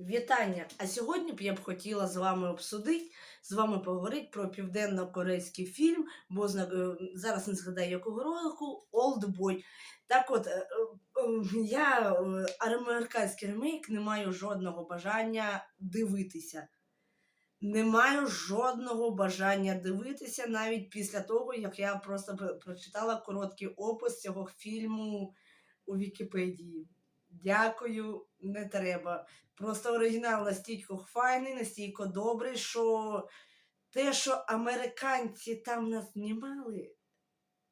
Вітання! А сьогодні б я б хотіла з вами обсудити, з вами поговорити про південно-корейський фільм, бо е, зараз не згадаю якого року Олдбой. Так от, е, е, я американський ремейк не маю жодного бажання дивитися. Не маю жодного бажання дивитися навіть після того, як я просто прочитала короткий опис цього фільму у Вікіпедії. Дякую, не треба. Просто оригінал настільки файний, настільки добрий, що те, що американці там нас знімали,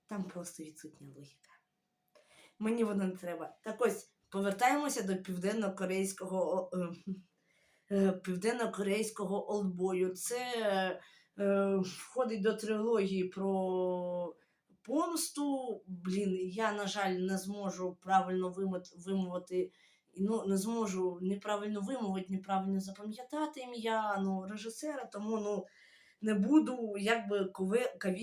там просто відсутня логіка. Мені воно не треба. Так ось, повертаємося до південно-корейського е, е, південно-корейського олдбою. Це е, входить до трилогії про помсту. Блін, я, на жаль, не зможу правильно вимовити ну, не зможу неправильно вимовити, неправильно запам'ятати ім'я ну, режисера, тому ну, не буду якби кове-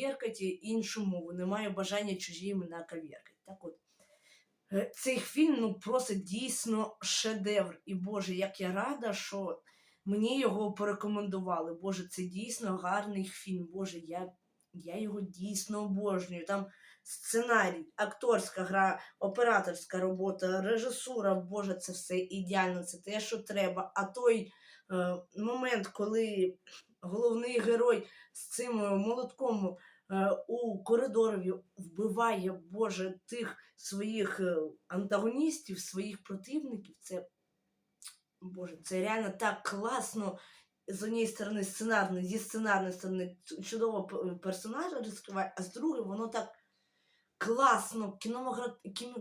іншу мову. Не маю бажання чужі імена кавіркати. Так от, е, цей фільм ну, просто дійсно шедевр. І Боже, як я рада, що мені його порекомендували. Боже, це дійсно гарний фільм. Боже, я, я його дійсно обожнюю. Там сценарій, акторська гра, операторська робота, режисура, Боже, це все ідеально, це те, що треба. А той е, момент, коли головний герой з цим е, молотком е, у коридорові вбиває, Боже, тих своїх е, антагоністів, своїх противників, це Боже, це реально так класно. З однієї сторони сценарно, зі сценарної сторони чудово персонажа розкриває, а з другої воно так класно,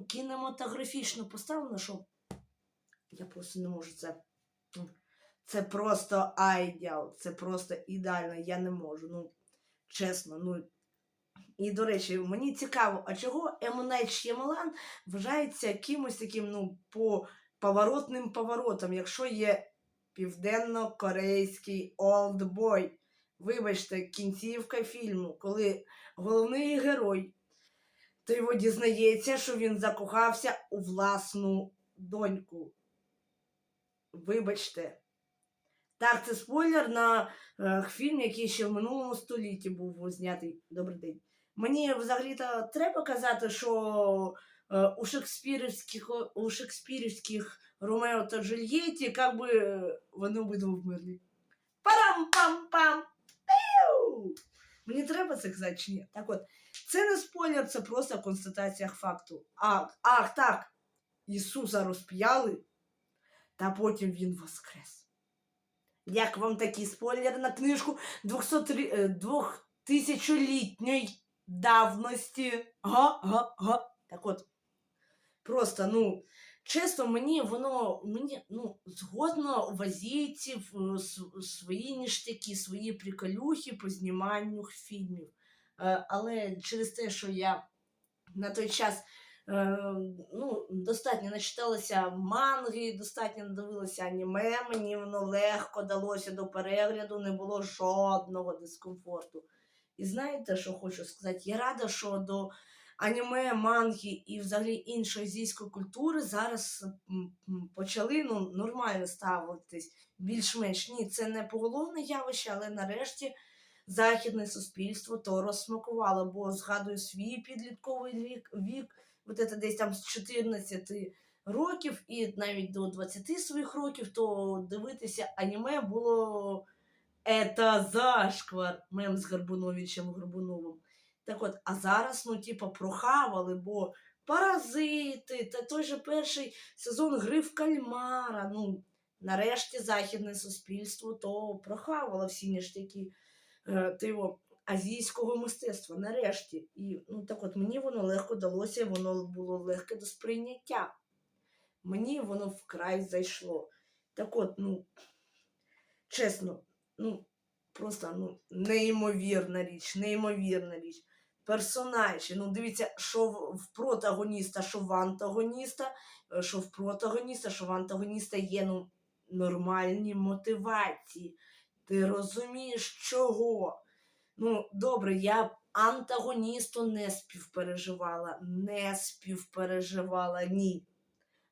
кінематографічно поставлено, що я просто не можу це. ну, Це просто айдіал, це просто ідеально, я не можу. Ну, чесно, ну. І, до речі, мені цікаво, а чого Емонайт Ш'ємалан вважається кимось таким, ну, по поворотним поворотам, якщо є південно-корейський олдбой. Вибачте, кінцівка фільму, коли головний герой його дізнається, що він закохався у власну доньку. Вибачте. Так, це спойлер на е, фільм, який ще в минулому столітті був знятий. Добрий день. Мені взагалі-то треба казати, що е, у шекспірівських, у шекспірівських Ромео та Джульєті, як би е, вони обидва вмерли. Парам-пам-пам! Мені треба це казати чи ні? Так от, це не спойлер, це просто констатація факту. Ах, ах, так. Ісуса розп'яли, та потім він воскрес. Як вам такий спойлер на книжку 2000-літньої давності? Га, га, га. Так от, просто, ну, чесно, мені воно, мені, ну, згодно в азійців е, свої ніштяки, свої приколюхи по зніманню фільмів. Е, але через те, що я на той час е, ну, достатньо начиталася манги, достатньо надивилася аніме, мені воно легко далося до перегляду, не було жодного дискомфорту. І знаєте, що хочу сказати? Я рада, що до аніме, манги і взагалі іншої азійської культури зараз почали ну, нормально ставитись більш-менш. Ні, це не поголовне явище, але нарешті західне суспільство то розсмакувало, бо згадую свій підлітковий вік, вік от це десь там з 14 років і навіть до 20 своїх років, то дивитися аніме було ета зашквар мем з Гарбуновичем Горбуновим. Так от, а зараз, ну, типу, прохавали, бо паразити, та той же перший сезон гри в кальмара. Ну, нарешті західне суспільство то прохавало всі ніштяки е, тиво, азійського мистецтва. Нарешті. І ну, так от мені воно легко далося, воно було легке до сприйняття. Мені воно вкрай зайшло. Так от, ну, чесно, ну, просто ну, неймовірна річ, неймовірна річ. Персонажі, ну дивіться, що в, протагоніста, що в антагоніста, е, що в протагоніста, що в антагоніста є ну, нормальні мотивації. Ти розумієш, чого? Ну, добре, я антагоністу не співпереживала, не співпереживала, ні.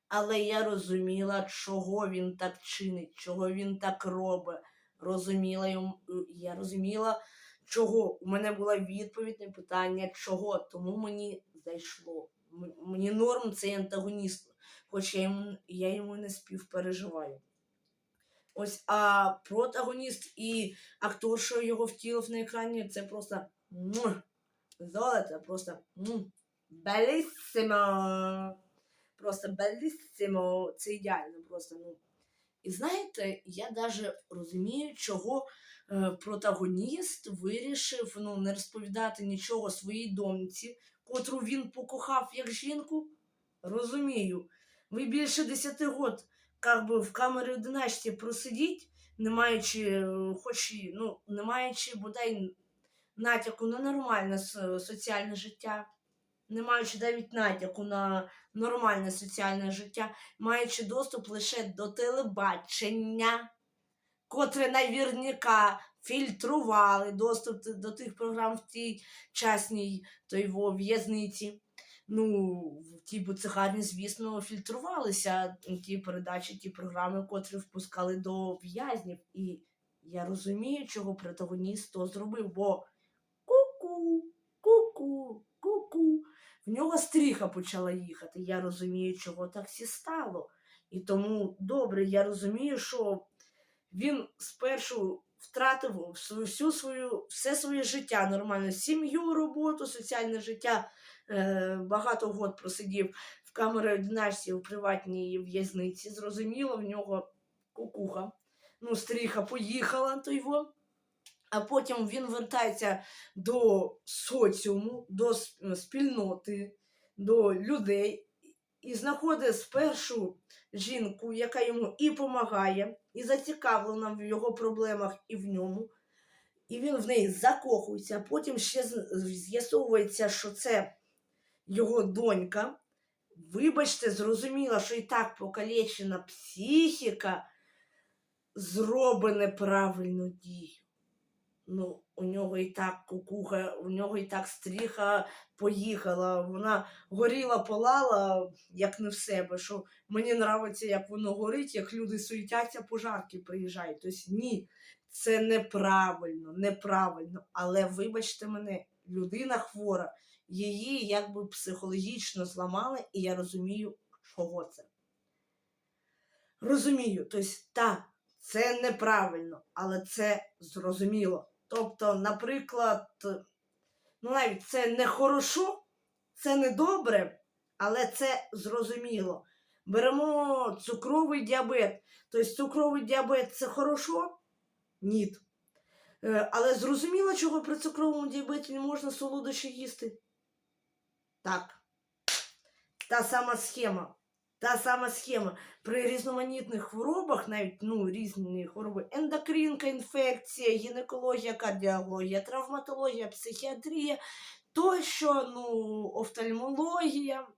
Але я розуміла, чого він так чинить, чого він так робить. Розуміла йому, я розуміла, чого. У мене була відповідь на питання, чого. Тому мені зайшло. Мені норм цей антагоніст, хоч я йому, я йому не співпереживаю. Ось, а протагоніст і актор, що його втілив на екрані, це просто золото, просто муа, беліссимо. Просто беліссимо. Це ідеально просто. Ну. І знаєте, я навіть розумію, чого е, протагоніст вирішив ну, не розповідати нічого своїй доньці, котру він покохав як жінку. Розумію. Ви більше 10 років как би в камері 11 просидіть, не маючи, е, хоч ну, не маючи бодай натяку на нормальне соціальне життя, не маючи навіть натяку на нормальне соціальне життя, маючи доступ лише до телебачення, котре навірняка фільтрували доступ до тих програм в тій частній той в'язниці. Ну, в тій буцегарні, звісно, фільтрувалися ті передачі, ті програми, котрі впускали до в'язнів. І я розумію, чого протагоніст то зробив, бо В нього стріха почала їхати. Я розумію, чого так всі стало. І тому добре, я розумію, що він спершу втратив всю, свою, все своє життя нормально, сім'ю, роботу, соціальне життя. Е, багато год просидів в 11 у приватній в'язниці. Зрозуміло, в нього кукуха. Ну, стріха поїхала то його. А потім він вертається до соціуму, до спільноти, до людей і знаходить спершу жінку, яка йому і допомагає, і зацікавлена в його проблемах і в ньому. І він в неї закохується, а потім ще з'ясовується, що це його донька. Вибачте, зрозуміла, що і так покалечена психіка зробить неправильну дію. Ну, у нього і так кукуха, у нього і так стріха поїхала. Вона горіла, палала, як не в себе. Що мені нравиться, як воно горить, як люди суетяться, пожарки приїжджають. Тобто ні, це неправильно, неправильно. Але вибачте мене, людина хвора, її якби психологічно зламали, і я розумію, чого це. Розумію, тобто, так, це неправильно, але це зрозуміло. Тобто, наприклад, ну навіть це не хорошо, це не добре, але це зрозуміло. Беремо цукровий діабет. Тобто цукровий діабет це хорошо? Ні. Е, Але зрозуміло, чого при цукровому діабеті не можна солодощі їсти? Так. Та сама схема. Та сама схема. При різноманітних хворобах, навіть ну, різні хвороби, ендокринка, інфекція, гінекологія, кардіологія, травматологія, психіатрія, тощо, ну, офтальмологія,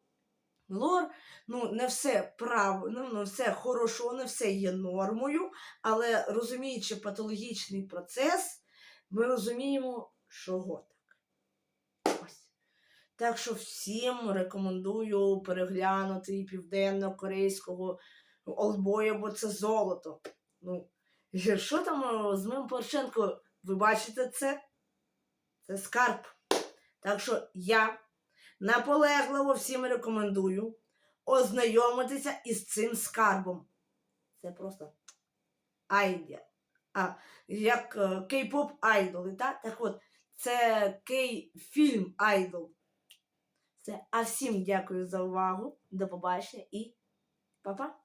лор, ну, не все право, ну, все хорошо, не все є нормою, але розуміючи патологічний процес, ми розуміємо, чого так. Так що всім рекомендую переглянути південно-корейського олдбоя, бо це золото. Ну, що там е, з моїм Порошенко? Ви бачите це? Це скарб. Так що я наполегливо всім рекомендую ознайомитися із цим скарбом. Це просто айдія. А, як е, кей-поп айдоли, так? Так от, це кей-фільм айдол. Все. А всім дякую за увагу. До побачення і па-па.